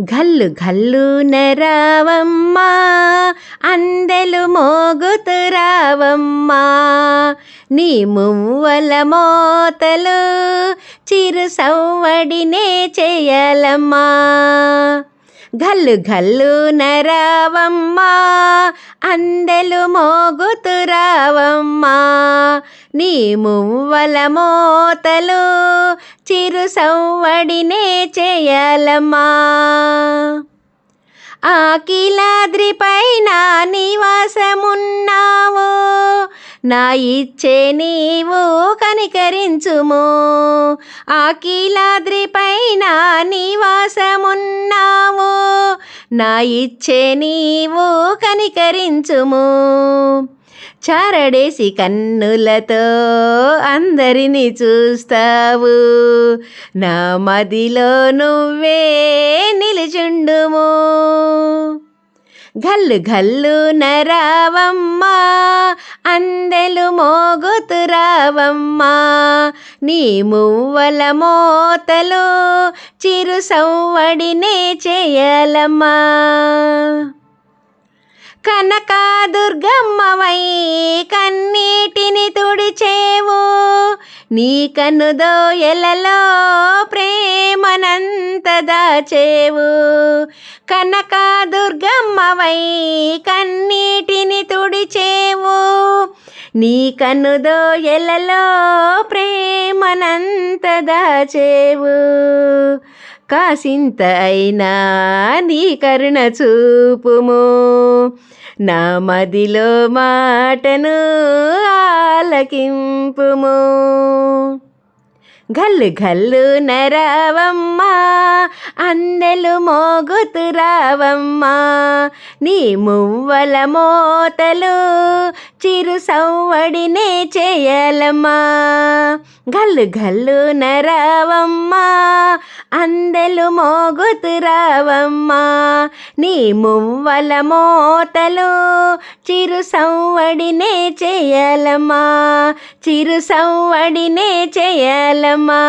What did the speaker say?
గల్లు గల్లు నరావమ్మా అందెలు మోగుతురావమ్మా నీ మువ్వల మోతలు చిరు సవ్వడినే చేయాలమ్మా. గల్లు గల్లు నరావమ్మా అందెలు మోగుతురావమ్మా. నీ మువ్వల మోతలు చిరు సవ్వడినే చేయాలమ్మా. ఆకిలాద్రి పైన నివాసమున్నావు నా ఇచ్చే నీవు కనికరించుము. ఆకిలాద్రి పైన నివాసమున్నావు. నా ఇచ్చే నీవు కనికరించుము. చారడేసి కన్నులతో అందరినీ చూస్తావు. నా మదిలో నువ్వే నిలుచుండుము. గల్లు గల్లు నరావమ్మా అందెలు మోగుతురావమ్మా. నీ మువ్వల మోతలు చిరు సవ్వడినే చేయాలమ్మా. కనకాదుర్గమ్మవై కన్నీటిని తుడిచేవు. నీ కనుదోయలలో ప్రేమనంత దాచేవు. కనకాదుర్గమ్మవై కన్నీటిని నీ కనుదోయలలో ప్రేమనంత దాచేవు కాసింతైనా నీ కరుణ చూపుము. నా మదిలో మాటను ఆలకింపుము. ఘల్లు ఘల్లు నరవమ్మా అందలు మోగుతు రావమ్మా. నీ మువ్వల మోతలు చిరు సవ్వడినే చేయాలమ్మా. గల్లు గల్లు నరావమ్మా అందెలు మోగుతు రావమ్మా. నీ మువ్వల మోతలు చిరు సవ్వడినే చేయాలమ్మా. చిరు సవ్వడినే చేయాలమ్మా.